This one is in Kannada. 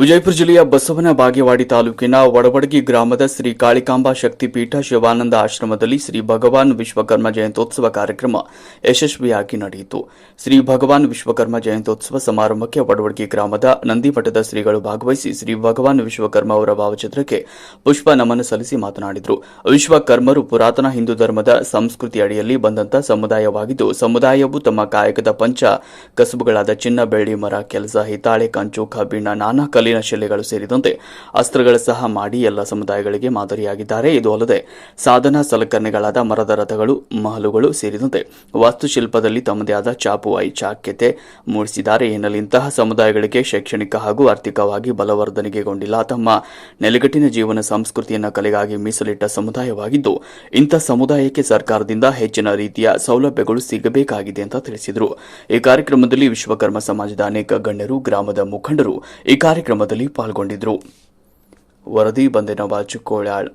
ವಿಜಯಪುರ ಜಿಲ್ಲೆಯ ಬಸವನ ಬಾಗೇವಾಡಿ ತಾಲೂಕಿನ ವಡವಡಗಿ ಗ್ರಾಮದ ಶ್ರೀ ಕಾಳಿಕಾಂಬಾ ಶಕ್ತಿಪೀಠ ಶಿವಾನಂದ ಆಶ್ರಮದಲ್ಲಿ ಶ್ರೀ ಭಗವಾನ್ ವಿಶ್ವಕರ್ಮ ಜಯಂತ್ಯೋತ್ಸವ ಕಾರ್ಯಕ್ರಮ ಯಶಸ್ವಿಯಾಗಿ ನಡೆಯಿತು. ಶ್ರೀ ಭಗವಾನ್ ವಿಶ್ವಕರ್ಮ ಜಯಂತ್ಯೋತ್ಸವ ಸಮಾರಂಭಕ್ಕೆ ವಡವಡಗಿ ಗ್ರಾಮದ ನಂದಿಮಠದ ಶ್ರೀಗಳು ಭಾಗವಹಿಸಿ ಶ್ರೀ ಭಗವಾನ್ ವಿಶ್ವಕರ್ಮ ಅವರ ಭಾವಚಿತ್ರಕ್ಕೆ ಪುಷ್ಪ ನಮನ ಸಲ್ಲಿಸಿ ಮಾತನಾಡಿದರು. ವಿಶ್ವಕರ್ಮರು ಪುರಾತನ ಹಿಂದೂ ಧರ್ಮದ ಸಂಸ್ಕೃತಿ ಅಡಿಯಲ್ಲಿ ಬಂದಂತಹ ಸಮುದಾಯವಾಗಿದ್ದು, ಸಮುದಾಯವು ತಮ್ಮ ಕಾಯಕದ ಪಂಚ ಕಸಬುಗಳಾದ ಚಿನ್ನ, ಬೆಳ್ಳಿ, ಮರ, ಕೆಲಸ ಹಿತಾಳೆ ಕಂಚು, ಕಬ್ಬಿಣ, ನಾನಾ ಕಲ್ಲಿನ ಶಿಲೆಗಳು ಸೇರಿದಂತೆ ಅಸ್ತ್ರಗಳ ಸಹ ಮಾಡಿ ಎಲ್ಲ ಸಮುದಾಯಗಳಿಗೆ ಮಾದರಿಯಾಗಿದ್ದಾರೆ. ಇದು ಅಲ್ಲದೆ ಸಾಧನ ಸಲಕರಣೆಗಳಾದ ಮರದ ರಥಗಳು, ಮಹಲುಗಳು ಸೇರಿದಂತೆ ವಾಸ್ತುಶಿಲ್ಪದಲ್ಲಿ ತಮ್ಮದೇ ಆದ ಚಾಪು ಚಾಕ್ಯತೆ ಮೂಡಿಸಿದ್ದಾರೆ. ಎನ್ನಲು ಇಂತಹ ಸಮುದಾಯಗಳಿಗೆ ಶೈಕ್ಷಣಿಕ ಹಾಗೂ ಆರ್ಥಿಕವಾಗಿ ಬಲವರ್ಧನೆಗೆಗೊಂಡಿಲ್ಲ ತಮ್ಮ ನೆಲೆಗಟ್ಟಿನ ಜೀವನ ಸಂಸ್ಕೃತಿಯನ್ನು ಕಲೆಗಾಗಿ ಮೀಸಲಿಟ್ಟ ಸಮುದಾಯವಾಗಿದ್ದು, ಇಂಥ ಸಮುದಾಯಕ್ಕೆ ಸರ್ಕಾರದಿಂದ ಹೆಚ್ಚಿನ ರೀತಿಯ ಸೌಲಭ್ಯಗಳು ಸಿಗಬೇಕಾಗಿದೆ ಅಂತ ತಿಳಿಸಿದರು. ಈ ಕಾರ್ಯಕ್ರಮದಲ್ಲಿ ವಿಶ್ವಕರ್ಮ ಸಮಾಜದ ಅನೇಕ ಗಣ್ಯರು, ಗ್ರಾಮದ ಮುಖಂಡರು ಈ ಕಾರ್ಯಕ್ರಮದಲ್ಲಿ ಪಾಲ್ಗೊಂಡಿದ್ದರು ವರದಿ ಬಂದೆ ನವಾಜ್ ಕೋಳ್ಯಾಳ್